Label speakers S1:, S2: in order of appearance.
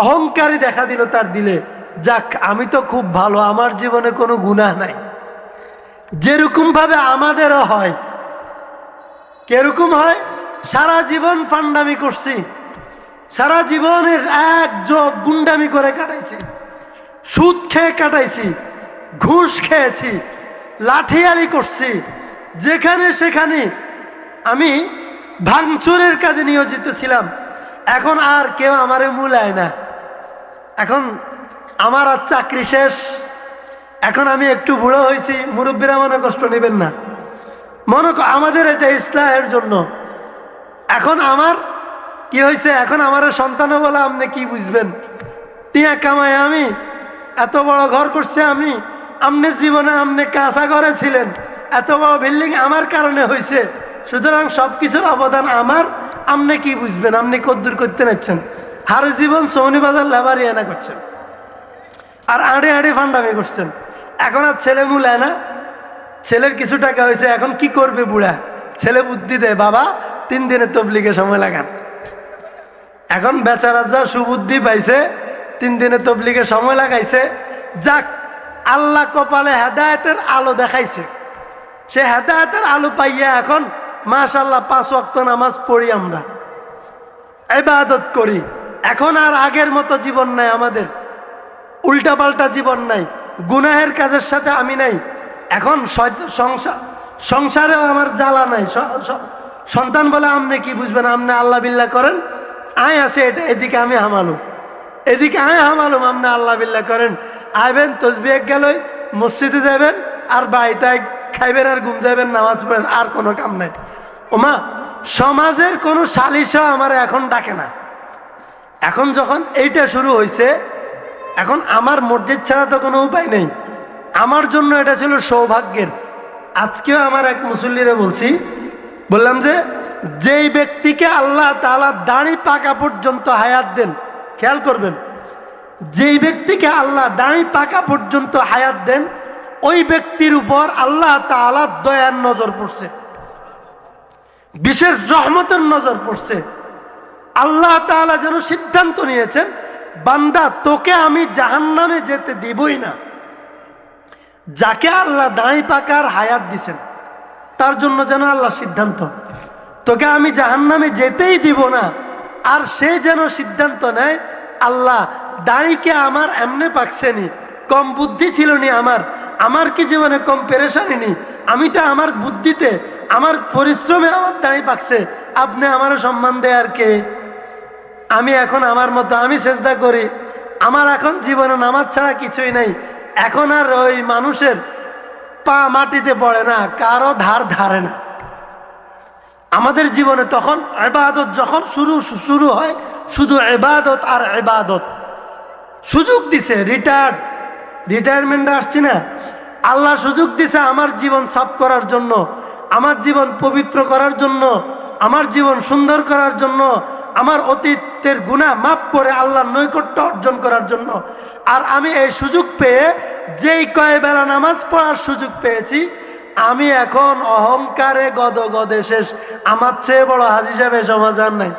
S1: অহংকারী দেখা দিল তার দিলে। যাক, আমি তো খুব ভালো, আমার জীবনে কোনো গুনাহ নাই। যেরকম ভাবে আমাদেরও হয়, কীরকম হয়? সারা জীবন ফান্ডামি করছি। সারা জীবনের এক যোগ গুন্ডামি করে কাটাইছি। সুদ খেয়ে কাটাইছি, ঘুষ খেয়েছি, লাঠিয়ালি করছি। যেখানে সেখানে আমি ভাঙচুরের কাজে নিয়োজিত ছিলাম। এখন আর কেউ আমারে মূলায় না। এখন আমার আর চাকরি শেষ। এখন আমি একটু বুড়ো হয়েছি, মুরব্বীরা মনে কষ্ট নেবেন না। মনে আমাদের এটা ইসলামের জন্য। এখন আমার কি হয়েছে? এখন আমার সন্তান বলে, আপনি কি বুঝবেন? টিয়া কামাই আমি, এত বড় ঘর করছে আমি, আপনি জীবনে আপনি কাঁচা ঘরে ছিলেন, এত বড় বিল্ডিং আমার কারণে হয়েছে। সুতরাং সব কিছুর অবদান আমার, আপনি কি বুঝবেন? আপনি কদ্দুর করতে নাচ্ছেন। হারে জীবন সৌনি বাজার লেবার ইয়ানা করছেন। আর আড়ে আড়ে ফান্ডামি করছেন। এখন আর ছেলে মুলায় না। ছেলের কিছু টাকা হয়েছে, এখন কি করবে বুড়া? ছেলে বুদ্ধি দেয়, বাবা, তিন দিনের তবলিগে সময় লাগান। এখন বেচারা যা সুবুদ্ধি পাইছে, তিন দিনের তবলিগে সময় লাগাইছে, যাক, আল্লাহ কপালে হেদায়তের আলো দেখাইছে। সে হেদায়তের আলো পাইয়া এখন মাশাল্লাহ পাঁচ অক্ত নামাজ পড়ি আমরা। এবাদত করি। এখন আর আগের মতো জীবন নাই আমাদের। উল্টাপাল্টা জীবন নাই। গুনাহের কাজের সাথে আমি নাই। এখন সংসার সংসারেও আমার জ্বালা নাই। সন্তান বলে আপনি কি বুঝবেন? আমনে আল্লাহ বিল্লাহ করেন? আয় আছে এটা। এদিকে আমি হামালুম। এদিকে আয় হামালুম আপনি আল্লাহ বিল্লাহ করেন। আইবেন, তসবিহ গেলই, মসজিদে যাবেন আর বাড়িতে খাইবেন আর ঘুম যাবেন নামাজ পড়েন, আর কোনো কাম নাই। ওমা, সমাজের কোনো সালিশও আমার এখন ডাকে না। এখন যখন এইটা শুরু হয়েছে এখন আমার মসজিদ ছাড়া তো কোনো উপায় নেই। আমার জন্য এটা ছিল সৌভাগ্যের। আজকেও আমার এক মুসল্লিরে বলছি, বললাম যে, যেই ব্যক্তিকে আল্লাহ তালা দাড়ি পাকা পর্যন্ত হায়াত দেন, খেয়াল করবেন, যেই ব্যক্তিকে আল্লাহ দাড়ি পাকা পর্যন্ত হায়াত দেন, ওই ব্যক্তির উপর আল্লাহ তালা দয়ার নজর পড়ছে। বিশেষ রহমতের নজর পড়ছে। আল্লাহ তাআলা যেন সিদ্ধান্ত নিয়েছেন, বান্দা, তোকে আমি জাহান্নামে যেতে দিবই না। যাকে আল্লাহ দাঁড়ি পাকার হায়াত দিছেন, তার জন্য যেন আল্লাহ সিদ্ধান্ত। তোকে আমি জাহান্নামে যেতেই দিব না, আর সে যেন সিদ্ধান্ত নেয়, আল্লাহ দাঁড়িকে আমার এমনে পাকছেনি, কম বুদ্ধি ছিল নি আমার আমার কি জীবনে কম পেরেশানি নি আমি তো আমার বুদ্ধিতে, আমার পরিশ্রমে আমার দাঁড়ি পাকছে, আপনি আমার সম্মান দেয় আর কে? আমি এখন আমার মতো, আমি চেষ্টা করি। আমার এখন জীবনে নামাজ ছাড়া কিছুই নাই। এখন আর ওই মানুষের পা মাটিতে পড়ে না, কারও ধার ধারে না। আমাদের জীবনে তখন এবাদত যখন শুরু শুরু হয়, শুধু এবাদত আর এবাদত সুযোগ দিছে রিটায়ার্ড রিটায়ারমেন্টে আসছি না। আল্লাহ সুযোগ দিছে আমার জীবন সাফ করার জন্য, আমার জীবন পবিত্র করার জন্য, আমার জীবন সুন্দর করার জন্য। আমার অতীতের গুণা মাফ করে আল্লাহর নৈকট্য অর্জন করার জন্য। আর আমি এই সুযোগ পেয়ে, যেই কয় বেলা নামাজ পড়ার সুযোগ পেয়েছি, আমি এখন অহংকারে গদ গদে শেষ। আমার চেয়ে বড় হাজি সাহেব সমাজ আর নাই।